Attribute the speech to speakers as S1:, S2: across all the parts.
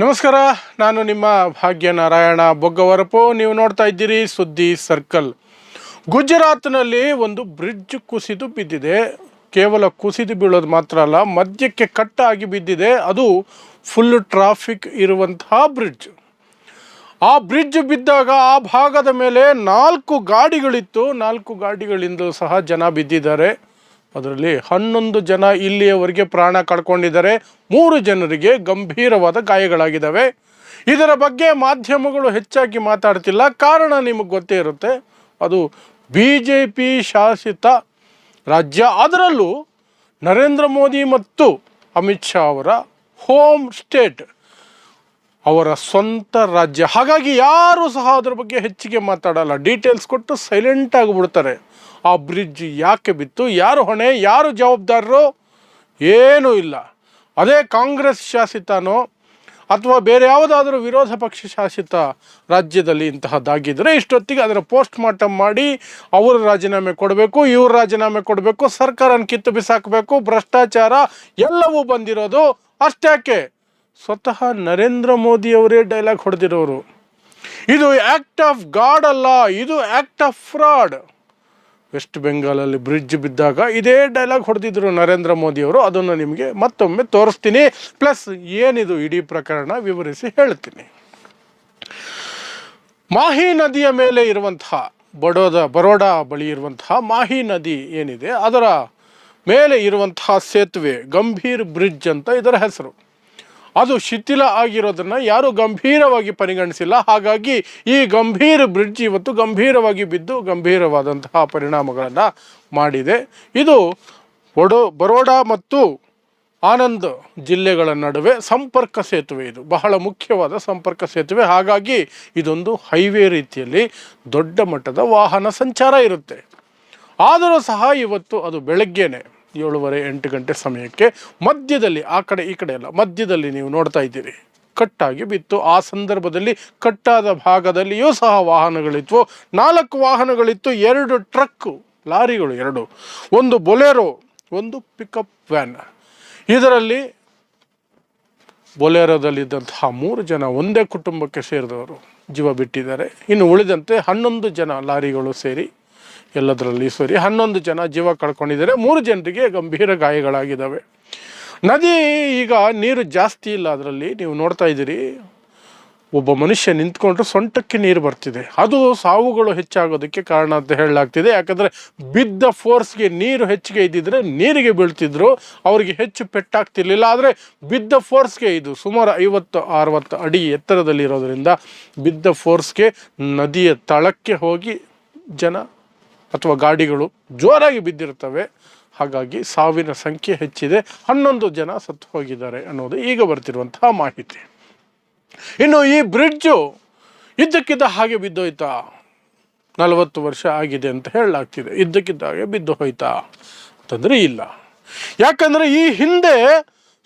S1: ನಮಸ್ಕಾರ, ನಾನು ನಿಮ್ಮ ಭಾಗ್ಯನಾರಾಯಣ ಬೊಗ್ಗವರಪು. ನೀವು ನೋಡ್ತಾ ಇದ್ದೀರಿ ಸುದ್ದಿ ಸರ್ಕಲ್. ಗುಜರಾತ್ನಲ್ಲಿ ಒಂದು ಬ್ರಿಡ್ಜ್ ಕುಸಿದು ಬಿದ್ದಿದೆ. ಕೇವಲ ಕುಸಿದು ಬೀಳೋದು ಮಾತ್ರ ಅಲ್ಲ ಮಧ್ಯಕ್ಕೆ ಕಟ್ಟಾಗಿ ಬಿದ್ದಿದೆ. ಅದು ಫುಲ್ ಟ್ರಾಫಿಕ್ ಇರುವಂತಹ ಬ್ರಿಡ್ಜ್. ಆ ಬ್ರಿಡ್ಜ್ ಬಿದ್ದಾಗ ಆ ಭಾಗದ ಮೇಲೆ ನಾಲ್ಕು ಗಾಡಿಗಳಿತ್ತು. ನಾಲ್ಕು ಗಾಡಿಗಳಿಂದ ಸಹ ಜನ ಬಿದ್ದಿದ್ದಾರೆ. ಅದರಲ್ಲಿ ಹನ್ನೊಂದು ಜನ ಇಲ್ಲಿಯವರೆಗೆ ಪ್ರಾಣ ಕಳ್ಕೊಂಡಿದ್ದಾರೆ. ಮೂರು ಜನರಿಗೆ ಗಂಭೀರವಾದ ಗಾಯಗಳಾಗಿದ್ದಾವೆ. ಇದರ ಬಗ್ಗೆ ಮಾಧ್ಯಮಗಳು ಹೆಚ್ಚಾಗಿ ಮಾತಾಡ್ತಿಲ್ಲ. ಕಾರಣ ನಿಮಗೆ ಗೊತ್ತೇ ಇರುತ್ತೆ. ಅದು ಬಿ ಜೆ ಪಿ ಶಾಸಿತ ರಾಜ್ಯ. ಅದರಲ್ಲೂ ನರೇಂದ್ರ ಮೋದಿ ಮತ್ತು ಅಮಿತ್ ಶಾ ಅವರ ಹೋಮ್ ಸ್ಟೇಟ್, ಅವರ ಸ್ವಂತ ರಾಜ್ಯ. ಹಾಗಾಗಿ ಯಾರು ಸಹ ಅದರ ಬಗ್ಗೆ ಹೆಚ್ಚಿಗೆ ಮಾತಾಡಲ್ಲ. ಡೀಟೇಲ್ಸ್ ಕೊಟ್ಟು ಸೈಲೆಂಟ್ ಆಗಿಬಿಡ್ತಾರೆ ಆ ಬ್ರಿಡ್ಜ್ ಯಾಕೆ ಬಿತ್ತು? ಯಾರು ಹೊಣೆ? ಯಾರು ಜವಾಬ್ದಾರರು? ಏನೂ ಇಲ್ಲ. ಅದೇ ಕಾಂಗ್ರೆಸ್ ಶಾಸಿತನೋ ಅಥವಾ ಬೇರೆ ಯಾವುದಾದ್ರೂ ವಿರೋಧ ಪಕ್ಷ ಶಾಸಿತ ರಾಜ್ಯದಲ್ಲಿ ಇಂತಹದ್ದಾಗಿದ್ದರೆ ಇಷ್ಟೊತ್ತಿಗೆ ಅದರ ಪೋಸ್ಟ್ ಮಾರ್ಟಮ್ ಮಾಡಿ ಅವರು ರಾಜೀನಾಮೆ ಕೊಡಬೇಕು, ಇವರು ರಾಜೀನಾಮೆ ಕೊಡಬೇಕು, ಸರ್ಕಾರನ ಕಿತ್ತು ಬಿಸಾಕಬೇಕು, ಭ್ರಷ್ಟಾಚಾರ ಎಲ್ಲವೂ ಬಂದಿರೋದು ಅಷ್ಟ್ಯಾಕೆ ಸ್ವತಃ ನರೇಂದ್ರ ಮೋದಿಯವರೇ ಡೈಲಾಗ್ ಹೊಡೆದಿರೋರು. ಇದು ಆ್ಯಕ್ಟ್ ಆಫ್ ಗಾಡ್ ಅಲ್ಲ, ಇದು ಆ್ಯಕ್ಟ್ ಆಫ್ ಫ್ರಾಡ್ ವೆಸ್ಟ್ ಬೆಂಗಾಲಲ್ಲಿ ಬ್ರಿಡ್ಜ್ ಬಿದ್ದಾಗ ಇದೇ ಡೈಲಾಗ್ ಹೊಡೆದಿದ್ರು ನರೇಂದ್ರ ಮೋದಿಯವರು. ಅದನ್ನು ನಿಮಗೆ ಮತ್ತೊಮ್ಮೆ ತೋರಿಸ್ತೀನಿ. ಪ್ಲಸ್ ಏನಿದು ಇಡೀ ಪ್ರಕರಣ ವಿವರಿಸಿ ಹೇಳ್ತೀನಿ. ಮಾಹಿ ನದಿಯ ಮೇಲೆ ಇರುವಂತಹ ಬಡೋದ ಬರೋಡಾ ಬಳಿ ಇರುವಂತಹ ಮಾಹಿ ನದಿ ಏನಿದೆ, ಅದರ ಮೇಲೆ ಇರುವಂತಹ ಸೇತುವೆ ಗಂಭೀರ್ ಬ್ರಿಡ್ಜ್ ಅಂತ ಇದರ ಹೆಸರು. ಅದು ಶಿಥಿಲ ಆಗಿರೋದನ್ನು ಯಾರು ಗಂಭೀರವಾಗಿ ಪರಿಗಣಿಸಿಲ್ಲ. ಹಾಗಾಗಿ ಈ ಗಂಭೀರ ಬ್ರಿಡ್ಜ್ ಇವತ್ತು ಗಂಭೀರವಾಗಿ ಬಿದ್ದು ಗಂಭೀರವಾದಂತಹ ಪರಿಣಾಮಗಳನ್ನು ಮಾಡಿದೆ. ಇದು ಒಡೋ ಬರೋಡಾ ಮತ್ತು ಆನಂದ್ ಜಿಲ್ಲೆಗಳ ನಡುವೆ ಸಂಪರ್ಕ ಸೇತುವೆ ಇದು. ಬಹಳ ಮುಖ್ಯವಾದ ಸಂಪರ್ಕ ಸೇತುವೆ. ಹಾಗಾಗಿ ಇದೊಂದು ಹೈವೇ ರೀತಿಯಲ್ಲಿ ದೊಡ್ಡ ಮಟ್ಟದ ವಾಹನ ಸಂಚಾರ ಇರುತ್ತೆ. ಆದರೂ ಸಹ ಇವತ್ತು ಅದು ಬೆಳಗ್ಗೆನೆ ಏಳುವರೆ ಎಂಟು ಗಂಟೆ ಸಮಯಕ್ಕೆ ಮಧ್ಯದಲ್ಲಿ, ಆ ಕಡೆ ಈ ಕಡೆ ಅಲ್ಲ, ಮಧ್ಯದಲ್ಲಿ ನೀವು ನೋಡ್ತಾ ಇದ್ದೀರಿ. ಕಟ್ಟಾಗಿ ಬಿತ್ತು. ಆ ಸಂದರ್ಭದಲ್ಲಿ ಕಟ್ಟಾದ ಭಾಗದಲ್ಲಿಯೂ ಸಹ ವಾಹನಗಳಿತ್ತು ನಾಲ್ಕು ವಾಹನಗಳಿತ್ತು, ಎರಡು ಟ್ರಕ್ಕು ಲಾರಿಗಳು ಎರಡು, ಒಂದು ಬೊಲೆರೋ, ಒಂದು ಪಿಕಪ್ ವ್ಯಾನ್. ಇದರಲ್ಲಿ ಬೊಲೆರೋದಲ್ಲಿದ್ದಂತಹ ಮೂರು ಜನ ಒಂದೇ ಕುಟುಂಬಕ್ಕೆ ಸೇರಿದವರು. ಜೀವ ಬಿಟ್ಟಿದ್ದಾರೆ. ಇನ್ನು ಉಳಿದಂತೆ ಹನ್ನೊಂದು ಜನ ಲಾರಿಗಳು ಸೇರಿ ಎಲ್ಲದರಲ್ಲಿ ಸರಿ. ಹನ್ನೊಂದು ಜನ ಜೀವ ಕಳ್ಕೊಂಡಿದ್ದಾರೆ. ಮೂರು ಜನರಿಗೆ ಗಂಭೀರ ಗಾಯಗಳಾಗಿದ್ದಾವೆ. ನದಿ ಈಗ ನೀರು ಜಾಸ್ತಿ ಇಲ್ಲ ಅದರಲ್ಲಿ. ನೀವು ನೋಡ್ತಾ ಇದ್ದೀರಿ. ಒಬ್ಬ ಮನುಷ್ಯ ನಿಂತ್ಕೊಂಡ್ರೆ ಸೊಂಟಕ್ಕೆ ನೀರು ಬರ್ತಿದೆ. ಅದು ಸಾವುಗಳು ಹೆಚ್ಚಾಗೋದಕ್ಕೆ ಕಾರಣ ಅಂತ ಹೇಳಲಾಗ್ತಿದೆ. ಯಾಕಂದರೆ ಬಿದ್ದ ಫೋರ್ಸ್ಗೆ ನೀರು ಹೆಚ್ಚಿಗೆ ಇದ್ದಿದ್ರೆ ನೀರಿಗೆ ಬೀಳ್ತಿದ್ರು. ಅವರಿಗೆ ಹೆಚ್ಚು ಪೆಟ್ಟಾಗ್ತಿರ್ಲಿಲ್ಲ. ಆದರೆ ಬಿದ್ದ ಫೋರ್ಸ್ಗೆ ಇದು ಸುಮಾರು ಐವತ್ತು, ಅರವತ್ತು ಅಡಿ ಎತ್ತರದಲ್ಲಿರೋದರಿಂದ ಬಿದ್ದ ಫೋರ್ಸ್ಗೆ ನದಿಯ ತಳಕ್ಕೆ ಹೋಗಿ ಜನ ಅಥವಾ ಗಾಡಿಗಳು ಜೋರಾಗಿ ಬಿದ್ದಿರ್ತವೆ ಹಾಗಾಗಿ ಸಾವಿನ ಸಂಖ್ಯೆ ಹೆಚ್ಚಿದೆ. ಹನ್ನೊಂದು ಜನ ಸತ್ತು ಹೋಗಿದ್ದಾರೆ ಅನ್ನೋದು ಈಗ ಬರ್ತಿರುವಂತಹ ಮಾಹಿತಿ. ಇನ್ನು ಈ ಬ್ರಿಡ್ಜು ಇದ್ದಕ್ಕಿದ್ದ ಹಾಗೆ ಬಿದ್ದೋಯ್ತಾ? ನಲವತ್ತು ವರ್ಷ ಆಗಿದೆ ಅಂತ ಹೇಳಲಾಗ್ತಿದೆ. ಇದ್ದಕ್ಕಿದ್ದ ಹಾಗೆ ಬಿದ್ದು ಹೋಯ್ತಾ ಅಂತಂದರೆ ಇಲ್ಲ. ಯಾಕಂದರೆ ಈ ಹಿಂದೆ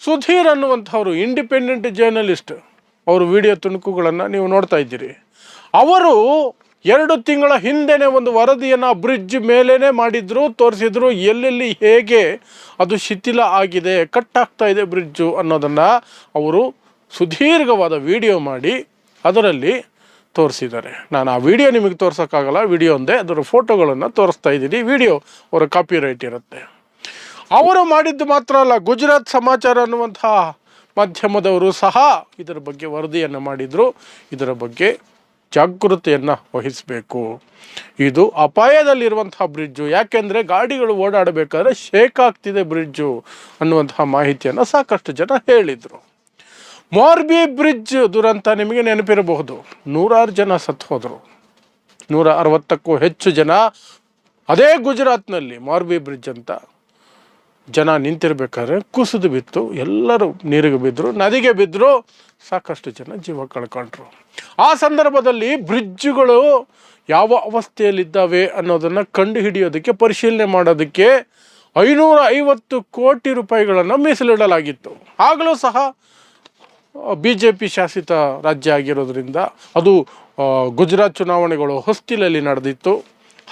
S1: ಸುಧೀರ್ ಅನ್ನುವಂಥವ್ರು ಇಂಡಿಪೆಂಡೆಂಟ್ ಜರ್ನಲಿಸ್ಟ್ ಅವರು ವಿಡಿಯೋ ತುಣುಕುಗಳನ್ನು ನೀವು ನೋಡ್ತಾ ಇದ್ದೀರಿ. ಅವರು ಎರಡು ತಿಂಗಳ ಹಿಂದೆನೇ ಒಂದು ವರದಿಯನ್ನು ಬ್ರಿಡ್ಜ್ ಮೇಲೇ ಮಾಡಿದ್ರು, ತೋರಿಸಿದ್ರು, ಎಲ್ಲೆಲ್ಲಿ ಹೇಗೆ ಅದು ಶಿಥಿಲ ಆಗಿದೆ ಕಟ್ ಆಗ್ತಾ ಇದೆ ಬ್ರಿಡ್ಜು ಅನ್ನೋದನ್ನು ಅವರು ಸುದೀರ್ಘವಾದ ವಿಡಿಯೋ ಮಾಡಿ ಅದರಲ್ಲಿ ತೋರಿಸಿದ್ದಾರೆ. ನಾನು ಆ ವಿಡಿಯೋ ನಿಮಗೆ ತೋರ್ಸೋಕ್ಕಾಗಲ್ಲ, ವಿಡಿಯೋ ಒಂದೇ, ಅದರ ಫೋಟೋಗಳನ್ನು ತೋರಿಸ್ತಾ ಇದ್ದೀನಿ, ವಿಡಿಯೋ ಅವರ ಕಾಪಿ ರೈಟ್ ಇರುತ್ತೆ. ಅವರು ಮಾಡಿದ್ದು ಮಾತ್ರ ಅಲ್ಲ, ಗುಜರಾತ್ ಸಮಾಚಾರ ಅನ್ನುವಂತಹ ಮಾಧ್ಯಮದವರು ಸಹ ಇದರ ಬಗ್ಗೆ ವರದಿಯನ್ನು ಮಾಡಿದರು. ಇದರ ಬಗ್ಗೆ ಜಾಗೃತೆಯನ್ನು ವಹಿಸಬೇಕು. ಇದು ಅಪಾಯದಲ್ಲಿರುವಂತಹ ಬ್ರಿಡ್ಜು. ಯಾಕೆಂದರೆ ಗಾಡಿಗಳು ಓಡಾಡಬೇಕಾದ್ರೆ ಶೇಕ್ ಆಗ್ತಿದೆ ಬ್ರಿಡ್ಜು ಅನ್ನುವಂತಹ ಮಾಹಿತಿಯನ್ನು ಸಾಕಷ್ಟು ಜನ ಹೇಳಿದರು. ಮಾರ್ಬಿ ಬ್ರಿಡ್ಜ್ ದುರಂತ ನಿಮಗೆ ನೆನಪಿರಬಹುದು. ನೂರಾರು ಜನ ಸತ್ತು ಹೋದರು. ನೂರ ಅರವತ್ತಕ್ಕೂ ಹೆಚ್ಚು ಜನ ಅದೇ ಗುಜರಾತ್ನಲ್ಲಿ ಮಾರ್ಬಿ ಬ್ರಿಡ್ಜ್ ಅಂತ ಜನ ನಿಂತಿರ್ಬೇಕಾದ್ರೆ ಕುಸಿದು ಬಿತ್ತು. ಎಲ್ಲರೂ ನೀರಿಗೆ ಬಿದ್ದರು ನದಿಗೆ ಬಿದ್ದರು ಸಾಕಷ್ಟು ಜನ ಜೀವ ಕಳ್ಕೊಂಡ್ರು. ಆ ಸಂದರ್ಭದಲ್ಲಿ ಬ್ರಿಡ್ಜ್ಗಳು ಯಾವ ಅವಸ್ಥೆಯಲ್ಲಿದ್ದಾವೆ ಅನ್ನೋದನ್ನು ಕಂಡು ಹಿಡಿಯೋದಕ್ಕೆ ಪರಿಶೀಲನೆ ಮಾಡೋದಕ್ಕೆ ಐನೂರ ಐವತ್ತು ಕೋಟಿ ರೂಪಾಯಿಗಳನ್ನು ಮೀಸಲಿಡಲಾಗಿತ್ತು. ಆಗಲೂ ಸಹ ಬಿ ಜೆ ಪಿ ಶಾಸಿತ ರಾಜ್ಯ ಆಗಿರೋದ್ರಿಂದ ಅದು ಗುಜರಾತ್ ಚುನಾವಣೆಗಳು ಹೊಸ್ತಿಲಲ್ಲಿ ನಡೆದಿತ್ತು.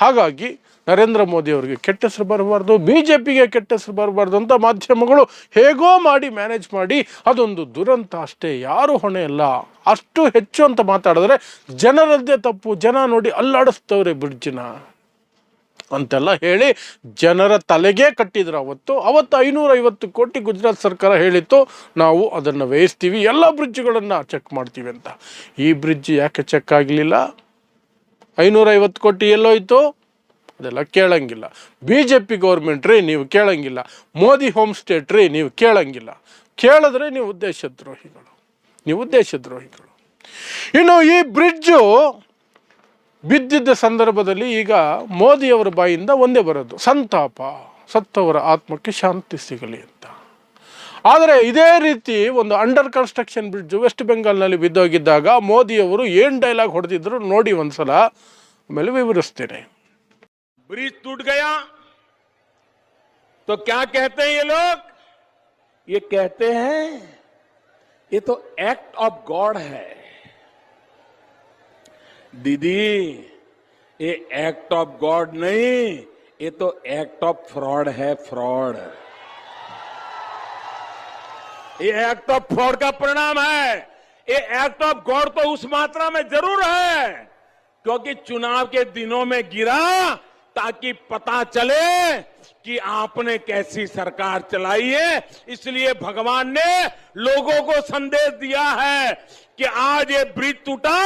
S1: ಹಾಗಾಗಿ ನರೇಂದ್ರ ಮೋದಿ ಅವರಿಗೆ ಕೆಟ್ಟ ಹೆಸರು ಬರಬಾರ್ದು ಬಿ ಜೆ ಪಿಗೆ ಕೆಟ್ಟ ಹೆಸರು ಬರಬಾರ್ದು ಅಂತ ಮಾಧ್ಯಮಗಳು ಹೇಗೋ ಮಾಡಿ ಮ್ಯಾನೇಜ್ ಮಾಡಿ ಅದೊಂದು ದುರಂತ ಅಷ್ಟೇ, ಯಾರು ಹೊಣೆ ಇಲ್ಲ. ಅಷ್ಟು ಹೆಚ್ಚು ಅಂತ ಮಾತಾಡಿದ್ರೆ ಜನರದ್ದೇ ತಪ್ಪು, ಜನ ನೋಡಿ ಅಲ್ಲಾಡಿಸ್ತವ್ರೆ ಬ್ರಿಡ್ಜಿನ ಅಂತೆಲ್ಲ ಹೇಳಿ ಜನರ ತಲೆಗೆ ಕಟ್ಟಿದ್ರು ಅವತ್ತು. ಅವತ್ತು ಐನೂರೈವತ್ತು ಕೋಟಿ ಗುಜರಾತ್ ಸರ್ಕಾರ ಹೇಳಿತ್ತು, ನಾವು ಅದನ್ನು ವ್ಯಯಿಸ್ತೀವಿ, ಎಲ್ಲ ಬ್ರಿಡ್ಜ್ಗಳನ್ನು ಚೆಕ್ ಮಾಡ್ತೀವಿ ಅಂತ. ಈ ಬ್ರಿಡ್ಜ್ ಯಾಕೆ ಚೆಕ್ ಆಗಲಿಲ್ಲ? ಐನೂರೈವತ್ತು ಕೋಟಿ ಎಲ್ಲೋಯ್ತು? ಅದೆಲ್ಲ ಕೇಳಂಗಿಲ್ಲ. ಬಿ ಜೆ ಪಿ ಗೌರ್ಮೆಂಟ್ ರೀ, ನೀವು ಕೇಳಂಗಿಲ್ಲ. ಮೋದಿ ಹೋಮ್ ಸ್ಟೇಟ್ ರೀ, ನೀವು ಕೇಳಂಗಿಲ್ಲ. ಕೇಳಿದ್ರೆ ನೀವು ಉದ್ದೇಶದ್ರೋಹಿಗಳು. ನೀವು ಉದ್ದೇಶದ್ರೋಹಿಗಳು. ಇನ್ನು ಈ ಬ್ರಿಡ್ಜು ಬಿದ್ದಿದ್ದ ಸಂದರ್ಭದಲ್ಲಿ ಈಗ ಮೋದಿಯವರ ಬಾಯಿಂದ ಒಂದೇ ಬರೋದು, ಸಂತಾಪ. ಸತ್ತವರ ಆತ್ಮಕ್ಕೆ ಶಾಂತಿ ಸಿಗಲಿ ಅಂತ. ಆದರೆ ಇದೇ ರೀತಿ ಒಂದು ಅಂಡರ್ ಕನ್ಸ್ಟ್ರಕ್ಷನ್ ಬ್ರಿಡ್ಜು ವೆಸ್ಟ್ ಬೆಂಗಾಲ್ನಲ್ಲಿ ಬಿದ್ದೋಗಿದ್ದಾಗ ಮೋದಿಯವರು ಏನು ಡೈಲಾಗ್ ಹೊಡೆದಿದ್ರು ನೋಡಿ ಒಂದು ಸಲ ಆಮೇಲೆ ವಿವರಿಸ್ತೇನೆ.
S2: ब्रिज टूट गया। तो क्या कहते हैं ये लोग? ये कहते हैं, ये तो एक्ट ऑफ़ गॉड है। दीदी, ये एक्ट ऑफ़ गॉड नहीं, ये तो एक्ट ऑफ़ फ्रॉड है फ्रॉड ये एक्ट ऑफ़ फ्रॉड का परिणाम है। ये एक्ट ऑफ़ गॉड तो उस मात्रा में ज़रूर है, क्योंकि चुनाव के दिनों में गिरा ताकि पता चले कि आपने कैसी सरकार चलाई है इसलिए भगवान ने लोगों को संदेश दिया है कि आज ये ब्रिज टूटा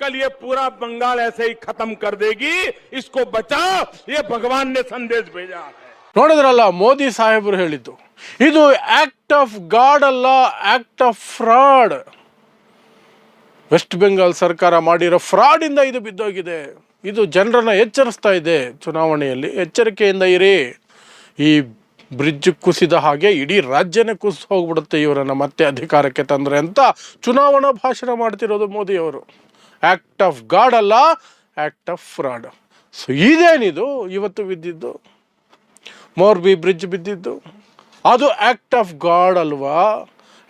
S2: कल ये पूरा बंगाल ऐसे ही खत्म कर देगी इसको बचाओ ये भगवान ने संदेश भेजा है
S1: ನೋಡಿದ್ರಲ್ಲ ಮೋದಿ ಸಾಹೇಬರು ಹೇಳಿದ್ದು ಇದು ಆಕ್ಟ್ ಆಫ್ ಗಾಡ್ ಅಲ್ಲ act of fraud West Bengal ಸರ್ಕಾರ ಮಾಡಿರೋ ಫ್ರಾಡಿಂದ ಇದು ಬಿದ್ದೋಗಿದೆ ಇದು ಜನರನ್ನು ಎಚ್ಚರಿಸ್ತಾ ಇದೆ ಚುನಾವಣೆಯಲ್ಲಿ. ಎಚ್ಚರಿಕೆಯಿಂದ ಇರಿ. ಈ ಬ್ರಿಡ್ಜ್ ಕುಸಿದ ಹಾಗೆ ಇಡೀ ರಾಜ್ಯನೇ ಕುಸಿದು ಹೋಗ್ಬಿಡುತ್ತೆ ಇವರನ್ನ ಮತ್ತೆ ಅಧಿಕಾರಕ್ಕೆ ತಂದರೆ ಅಂತ ಚುನಾವಣಾ ಭಾಷಣ ಮಾಡ್ತಿರೋದು ಮೋದಿಯವರು. ಆ್ಯಕ್ಟ್ ಆಫ್ ಗಾಡ್ ಅಲ್ಲ ಆ್ಯಕ್ಟ್ ಆಫ್ ಫ್ರಾಡ್ ಸೊ ಇದೇನಿದು? ಇವತ್ತು ಬಿದ್ದಿದ್ದು? ಮೋರ್ಬಿ ಬ್ರಿಡ್ಜ್ ಬಿದ್ದಿದ್ದು? ಅದು ಆ್ಯಕ್ಟ್ ಆಫ್ ಗಾಡ್ ಅಲ್ವಾ?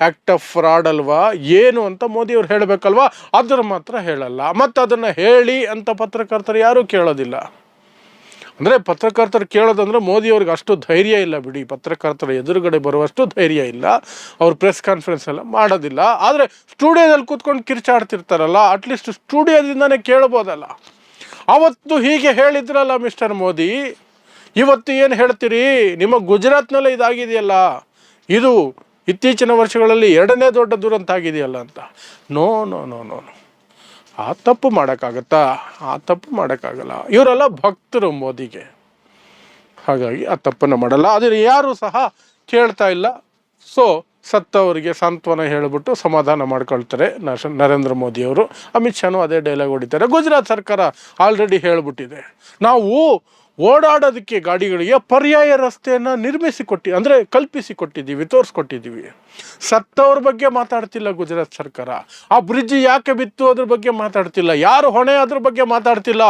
S1: ಆ್ಯಕ್ಟ್ ಆಫ್ ಫ್ರಾಡ್ ಅಲ್ವಾ? ಏನು ಅಂತ ಮೋದಿಯವ್ರು ಹೇಳಬೇಕಲ್ವಾ? ಅದರ ಮಾತ್ರ ಹೇಳಲ್ಲ. ಮತ್ತು ಅದನ್ನು ಹೇಳಿ ಅಂತ ಪತ್ರಕರ್ತರು ಯಾರೂ ಕೇಳೋದಿಲ್ಲ. ಅಂದರೆ ಪತ್ರಕರ್ತರು ಕೇಳೋದಂದ್ರೆ ಮೋದಿಯವ್ರಿಗೆ ಅಷ್ಟು ಧೈರ್ಯ ಇಲ್ಲ ಬಿಡಿ. ಪತ್ರಕರ್ತರ ಎದುರುಗಡೆ ಬರುವಷ್ಟು ಧೈರ್ಯ ಇಲ್ಲ. ಅವ್ರು ಪ್ರೆಸ್ ಕಾನ್ಫರೆನ್ಸ್ ಎಲ್ಲ ಮಾಡೋದಿಲ್ಲ. ಆದರೆ ಸ್ಟುಡಿಯೋದಲ್ಲಿ ಕೂತ್ಕೊಂಡು ಕಿರ್ಚಾಡ್ತಿರ್ತಾರಲ್ಲ ಅಟ್ಲೀಸ್ಟ್ ಸ್ಟುಡಿಯೋದಿಂದನೇ ಕೇಳ್ಬೋದಲ್ಲ. ಅವತ್ತು ಹೀಗೆ ಹೇಳಿದ್ರಲ್ಲ ಮಿಸ್ಟರ್ ಮೋದಿ? ಇವತ್ತು ಏನು ಹೇಳ್ತೀರಿ? ನಿಮ್ಮ ಗುಜರಾತ್ನಲ್ಲೇ ಇದಾಗಿದೆಯಲ್ಲ. ಇದು ಇತ್ತೀಚಿನ ವರ್ಷಗಳಲ್ಲಿ ಎರಡನೇ ದೊಡ್ಡ ದುರಂತ ಆಗಿದೆಯಲ್ಲ ಅಂತ. ನೋ ನೋ ನೋ ನೋ ಆ ತಪ್ಪು ಮಾಡೋಕ್ಕಾಗತ್ತಾ? ಆ ತಪ್ಪು ಮಾಡೋಕ್ಕಾಗಲ್ಲ. ಇವರೆಲ್ಲ ಭಕ್ತರು ಮೋದಿಗೆ. ಹಾಗಾಗಿ ಆ ತಪ್ಪನ್ನು ಮಾಡಲ್ಲ. ಆದರೆ ಯಾರೂ ಸಹ ಕೇಳ್ತಾ ಇಲ್ಲ. ಸೊ ಸತ್ತವರಿಗೆ ಸಾಂತ್ವನ ಹೇಳಿಬಿಟ್ಟು ಸಮಾಧಾನ ಮಾಡ್ಕೊಳ್ತಾರೆ ನರೇಂದ್ರ ಮೋದಿಯವರು ಅಮಿತ್ ಶಾನು ಅದೇ ಡೈಲಾಗ್ ಹೊಡಿತಾರೆ. ಗುಜರಾತ್ ಸರ್ಕಾರ ಆಲ್ರೆಡಿ ಹೇಳಿಬಿಟ್ಟಿದೆ. ನಾವು ಓಡಾಡೋದಕ್ಕೆ ಗಾಡಿಗಳಿಗೆ ಪರ್ಯಾಯ ರಸ್ತೆಯನ್ನು ನಿರ್ಮಿಸಿ ಕೊಟ್ಟಿ ಅಂದರೆ ಕಲ್ಪಿಸಿ ಕೊಟ್ಟಿದ್ದೀವಿ ತೋರಿಸ್ಕೊಟ್ಟಿದ್ದೀವಿ. ಸತ್ತವ್ರ ಬಗ್ಗೆ ಮಾತಾಡ್ತಿಲ್ಲ ಗುಜರಾತ್ ಸರ್ಕಾರ. ಆ ಬ್ರಿಡ್ಜ್ ಯಾಕೆ ಬಿತ್ತು ಅದ್ರ ಬಗ್ಗೆ ಮಾತಾಡ್ತಿಲ್ಲ. ಯಾರು ಹೊಣೆ ಅದ್ರ ಬಗ್ಗೆ ಮಾತಾಡ್ತಿಲ್ಲ.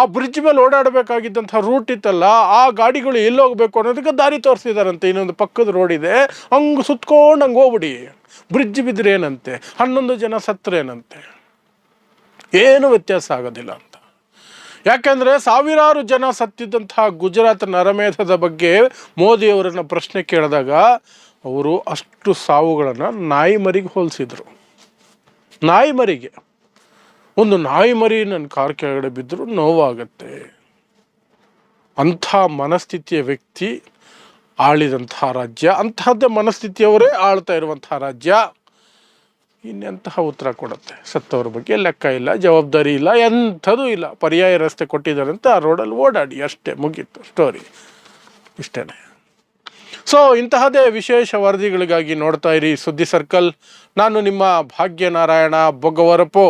S1: ಆ ಬ್ರಿಡ್ಜ್ ಮೇಲೆ ಓಡಾಡಬೇಕಾಗಿದ್ದಂಥ ರೂಟ್ ಇತ್ತಲ್ಲ, ಆ ಗಾಡಿಗಳು ಎಲ್ಲೋಗಬೇಕು ಅನ್ನೋದಕ್ಕೆ ದಾರಿ ತೋರಿಸಿದಾರಂತೆ. ಇನ್ನೊಂದು ಪಕ್ಕದ ರೋಡ್ ಇದೆ. ಹಂಗೆ ಸುತ್ಕೊಂಡು ಹಂಗೆ ಹೋಗ್ಬಿಡಿ. ಬ್ರಿಡ್ಜ್ ಬಿದ್ದರೆ ಏನಂತೆ? ಹನ್ನೊಂದು ಜನ ಸತ್ತರೇನಂತೆ ಏನು ವ್ಯತ್ಯಾಸ ಆಗೋದಿಲ್ಲ. ಯಾಕೆಂದರೆ ಸಾವಿರಾರು ಜನ ಸತ್ತಿದ್ದಂತಹ ಗುಜರಾತ್ ನರಮೇಧದ ಬಗ್ಗೆ ಮೋದಿಯವರನ್ನು ಪ್ರಶ್ನೆ ಕೇಳಿದಾಗ ಅವರು ಅಷ್ಟು ಸಾವುಗಳನ್ನು ನಾಯಿ ಮರಿಗೆ ಹೋಲಿಸಿದರು. ನಾಯಿ ಮರಿಗೆ. ಒಂದು ನಾಯಿ ಮರಿ ನನ್ನ ಕಾರ್ ಕೆಳಗಡೆ ಬಿದ್ದರೂ ನೋವಾಗತ್ತೆ. ಅಂಥ ಮನಸ್ಥಿತಿಯ ವ್ಯಕ್ತಿ ಆಳಿದಂಥ ರಾಜ್ಯ. ಅಂತಹದ್ದೇ ಮನಸ್ಥಿತಿಯವರೇ ಆಳ್ತಾ ಇರುವಂಥ ರಾಜ್ಯ. ಇನ್ನೆಂತಹ ಉತ್ತರ ಕೊಡುತ್ತೆ? ಸತ್ತವ್ರ ಬಗ್ಗೆ ಲೆಕ್ಕ ಇಲ್ಲ, ಜವಾಬ್ದಾರಿ ಇಲ್ಲ, ಎಂಥದೂ ಇಲ್ಲ. ಪರ್ಯಾಯ ರಸ್ತೆ ಕೊಟ್ಟಿದ್ದಾರಂತೆ ಆ ರೋಡಲ್ಲಿ ಓಡಾಡಿ, ಅಷ್ಟೇ ಮುಗೀತು ಸ್ಟೋರಿ ಇಷ್ಟೇ ಸೊ ಇಂತಹದೇ ವಿಶೇಷ ವರದಿಗಳಿಗಾಗಿ ನೋಡ್ತಾ ಇರಿ ಸುದ್ದಿ ಸರ್ಕಲ್ ನಾನು ನಿಮ್ಮ ಭಾಗ್ಯನಾರಾಯಣ ಬೊಗವರಪು